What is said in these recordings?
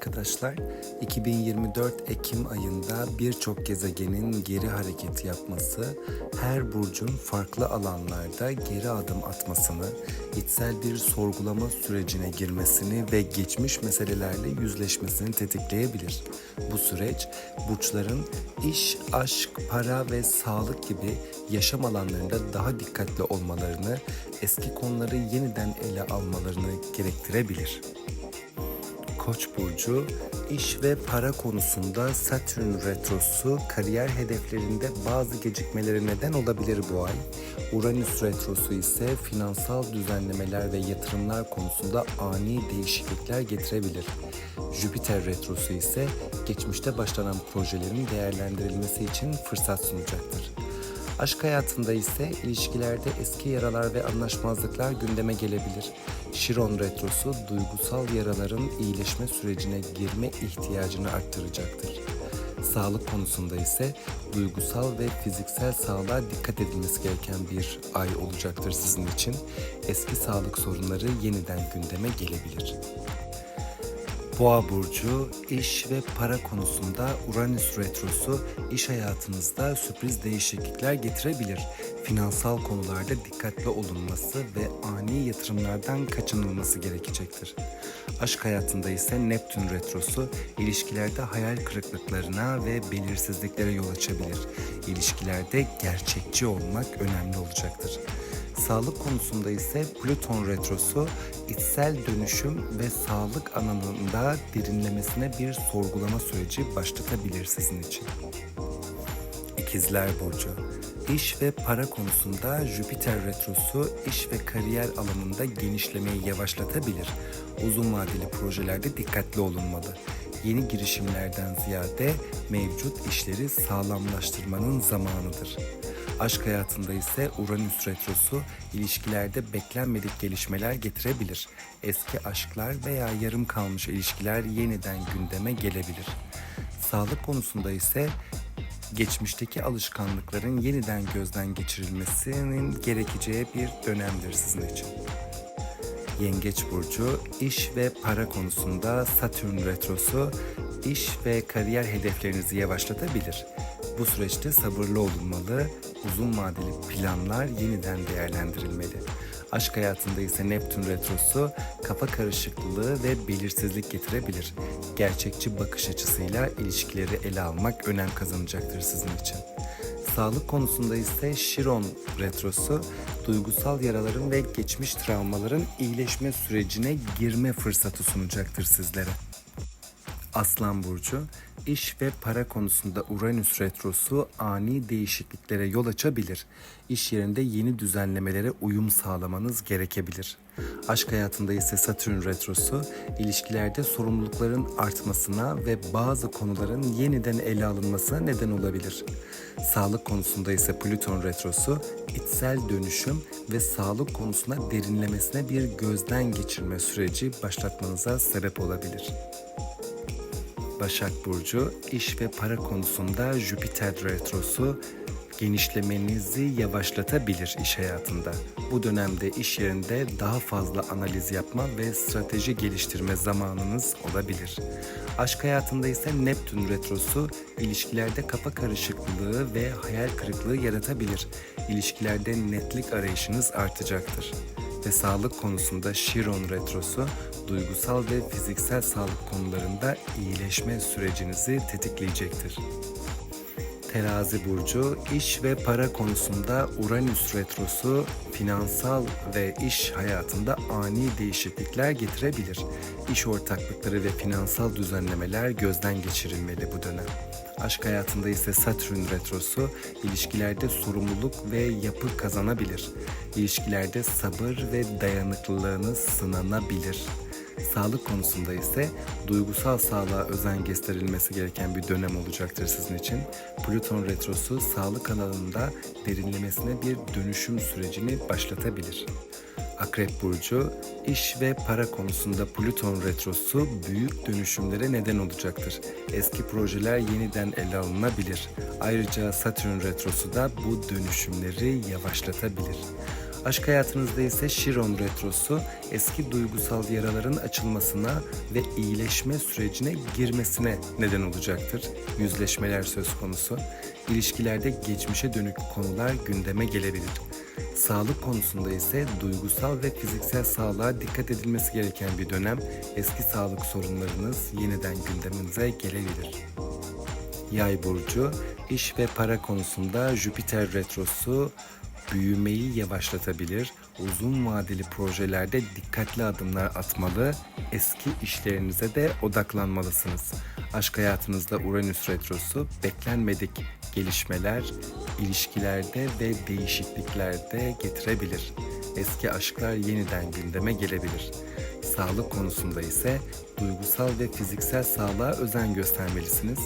arkadaşlar. 2024 Ekim ayında birçok gezegenin geri hareket yapması, her burcun farklı alanlarda geri adım atmasını, içsel bir sorgulama sürecine girmesini ve geçmiş meselelerle yüzleşmesini tetikleyebilir. Bu süreç burçların iş, aşk, para ve sağlık gibi yaşam alanlarında daha dikkatli olmalarını, eski konuları yeniden ele almalarını gerektirebilir. Koç burcu iş ve para konusunda Satürn retrosu kariyer hedeflerinde bazı gecikmelere neden olabilir bu ay. Uranüs retrosu ise finansal düzenlemeler ve yatırımlar konusunda ani değişiklikler getirebilir. Jüpiter retrosu ise geçmişte başlanan projelerin değerlendirilmesi için fırsat sunacaktır. Aşk hayatında ise ilişkilerde eski yaralar ve anlaşmazlıklar gündeme gelebilir. Şiron retrosu duygusal yaraların iyileşme sürecine girme ihtiyacını arttıracaktır. Sağlık konusunda ise duygusal ve fiziksel sağlığa dikkat edilmesi gereken bir ay olacaktır sizin için. Eski sağlık sorunları yeniden gündeme gelebilir. Boğa burcu iş ve para konusunda Uranüs retrosu iş hayatınızda sürpriz değişiklikler getirebilir. Finansal konularda dikkatli olunması ve ani yatırımlardan kaçınılması gerekecektir. Aşk hayatında ise Neptün retrosu ilişkilerde hayal kırıklıklarına ve belirsizliklere yol açabilir. İlişkilerde gerçekçi olmak önemli olacaktır. Sağlık konusunda ise Plüton retrosu içsel dönüşüm ve sağlık alanında derinlemesine bir sorgulama süreci başlatabilir sizin için. İkizler Burcu İş ve para konusunda Jüpiter retrosu iş ve kariyer alanında genişlemeyi yavaşlatabilir. Uzun vadeli projelerde dikkatli olunmalı. Yeni girişimlerden ziyade mevcut işleri sağlamlaştırmanın zamanıdır. Aşk hayatında ise Uranüs retrosu ilişkilerde beklenmedik gelişmeler getirebilir. Eski aşklar veya yarım kalmış ilişkiler yeniden gündeme gelebilir. Sağlık konusunda ise geçmişteki alışkanlıkların yeniden gözden geçirilmesinin gerekeceği bir dönemdir sizin için. Yengeç burcu iş ve para konusunda Satürn retrosu iş ve kariyer hedeflerinizi yavaşlatabilir. Bu süreçte sabırlı olunmalı, uzun vadeli planlar yeniden değerlendirilmeli. Aşk hayatında ise Neptün retrosu kafa karışıklığı ve belirsizlik getirebilir. Gerçekçi bakış açısıyla ilişkileri ele almak önem kazanacaktır sizin için. Sağlık konusunda ise Şiron retrosu duygusal yaraların ve geçmiş travmaların iyileşme sürecine girme fırsatı sunacaktır sizlere. Aslan Burcu, iş ve para konusunda Uranüs retrosu ani değişikliklere yol açabilir. İş yerinde yeni düzenlemelere uyum sağlamanız gerekebilir. Aşk hayatında ise Satürn retrosu, ilişkilerde sorumlulukların artmasına ve bazı konuların yeniden ele alınmasına neden olabilir. Sağlık konusunda ise Plüton retrosu, içsel dönüşüm ve sağlık konusuna derinlemesine bir gözden geçirme süreci başlatmanıza sebep olabilir. Başak Burcu iş ve para konusunda Jüpiter retrosu genişlemenizi yavaşlatabilir iş hayatında. Bu dönemde iş yerinde daha fazla analiz yapma ve strateji geliştirme zamanınız olabilir. Aşk hayatında ise Neptün retrosu ilişkilerde kafa karışıklığı ve hayal kırıklığı yaratabilir. İlişkilerde netlik arayışınız artacaktır ve sağlık konusunda Şiron retrosu duygusal ve fiziksel sağlık konularında iyileşme sürecinizi tetikleyecektir. Terazi burcu iş ve para konusunda Uranüs retrosu finansal ve iş hayatında ani değişiklikler getirebilir. İş ortaklıkları ve finansal düzenlemeler gözden geçirilmeli bu dönem. Aşk hayatında ise Satürn retrosu ilişkilerde sorumluluk ve yapı kazanabilir. İlişkilerde sabır ve dayanıklılığınız sınanabilir. Sağlık konusunda ise duygusal sağlığa özen gösterilmesi gereken bir dönem olacaktır sizin için. Plüton retrosu sağlık alanında derinlemesine bir dönüşüm sürecini başlatabilir. Akrep Burcu, iş ve para konusunda Plüton retrosu büyük dönüşümlere neden olacaktır. Eski projeler yeniden ele alınabilir. Ayrıca Satürn retrosu da bu dönüşümleri yavaşlatabilir. Aşk hayatınızda ise Şiron Retrosu eski duygusal yaraların açılmasına ve iyileşme sürecine girmesine neden olacaktır. Yüzleşmeler söz konusu. İlişkilerde geçmişe dönük konular gündeme gelebilir. Sağlık konusunda ise duygusal ve fiziksel sağlığa dikkat edilmesi gereken bir dönem. Eski sağlık sorunlarınız yeniden gündeminize gelebilir. Yay burcu iş ve para konusunda Jüpiter retrosu büyümeyi yavaşlatabilir. Uzun vadeli projelerde dikkatli adımlar atmalı. Eski işlerinize de odaklanmalısınız. Aşk hayatınızda Uranüs retrosu beklenmedik gelişmeler ilişkilerde ve değişikliklerde getirebilir. Eski aşklar yeniden gündeme gelebilir. Sağlık konusunda ise duygusal ve fiziksel sağlığa özen göstermelisiniz.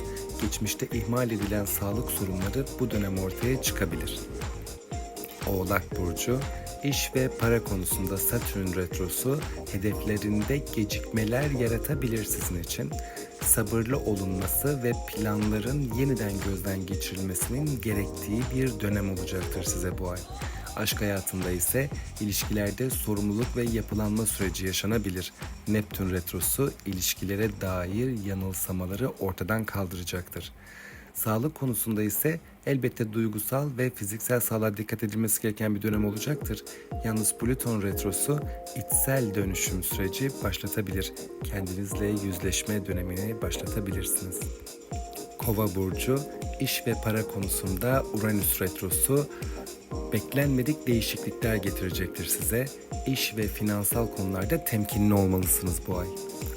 Geçmişte ihmal edilen sağlık sorunları bu dönem ortaya çıkabilir. Oğlak Burcu iş ve para konusunda Satürn retrosu hedeflerinde gecikmeler yaratabilir sizin için. Sabırlı olunması ve planların yeniden gözden geçirilmesinin gerektiği bir dönem olacaktır size bu ay. Aşk hayatında ise ilişkilerde sorumluluk ve yapılanma süreci yaşanabilir. Neptün retrosu ilişkilere dair yanılsamaları ortadan kaldıracaktır. Sağlık konusunda ise elbette duygusal ve fiziksel sağlığa dikkat edilmesi gereken bir dönem olacaktır. Yalnız Plüton retrosu içsel dönüşüm süreci başlatabilir. Kendinizle yüzleşme dönemini başlatabilirsiniz. Kova burcu iş ve para konusunda Uranüs retrosu beklenmedik değişiklikler getirecektir size. İş ve finansal konularda temkinli olmalısınız bu ay.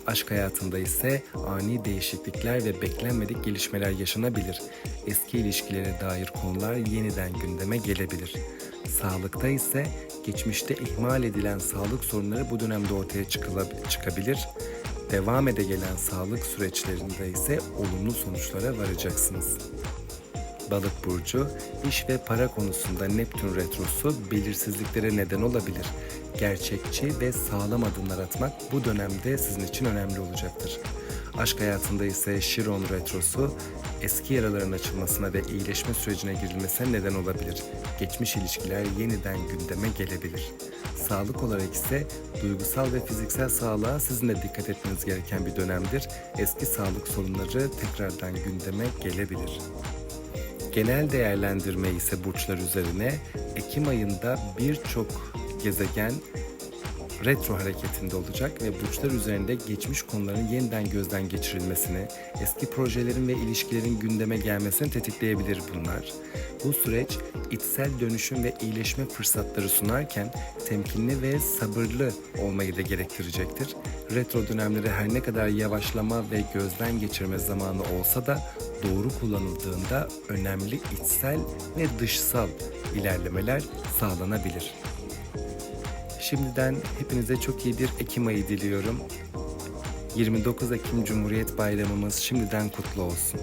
Aşk hayatında ise ani değişiklikler ve beklenmedik gelişmeler yaşanabilir. Eski ilişkilere dair konular yeniden gündeme gelebilir. Sağlıkta ise geçmişte ihmal edilen sağlık sorunları bu dönemde ortaya çıkabilir. Devam ede gelen sağlık süreçlerinde ise olumlu sonuçlara varacaksınız. Balık burcu iş ve para konusunda Neptün retrosu belirsizliklere neden olabilir. Gerçekçi ve sağlam adımlar atmak bu dönemde sizin için önemli olacaktır. Aşk hayatında ise Şiron retrosu eski yaraların açılmasına ve iyileşme sürecine girilmesine neden olabilir. Geçmiş ilişkiler yeniden gündeme gelebilir. Sağlık olarak ise duygusal ve fiziksel sağlığa sizin de dikkat etmeniz gereken bir dönemdir. Eski sağlık sorunları tekrardan gündeme gelebilir. Genel değerlendirme ise burçlar üzerine Ekim ayında birçok gezegen retro hareketinde olacak ve burçlar üzerinde geçmiş konuların yeniden gözden geçirilmesini, eski projelerin ve ilişkilerin gündeme gelmesini tetikleyebilir bunlar. Bu süreç içsel dönüşüm ve iyileşme fırsatları sunarken temkinli ve sabırlı olmayı da gerektirecektir. Retro dönemleri her ne kadar yavaşlama ve gözden geçirme zamanı olsa da doğru kullanıldığında önemli içsel ve dışsal ilerlemeler sağlanabilir. Şimdiden hepinize çok iyi bir Ekim ayı diliyorum. 29 Ekim Cumhuriyet Bayramımız şimdiden kutlu olsun.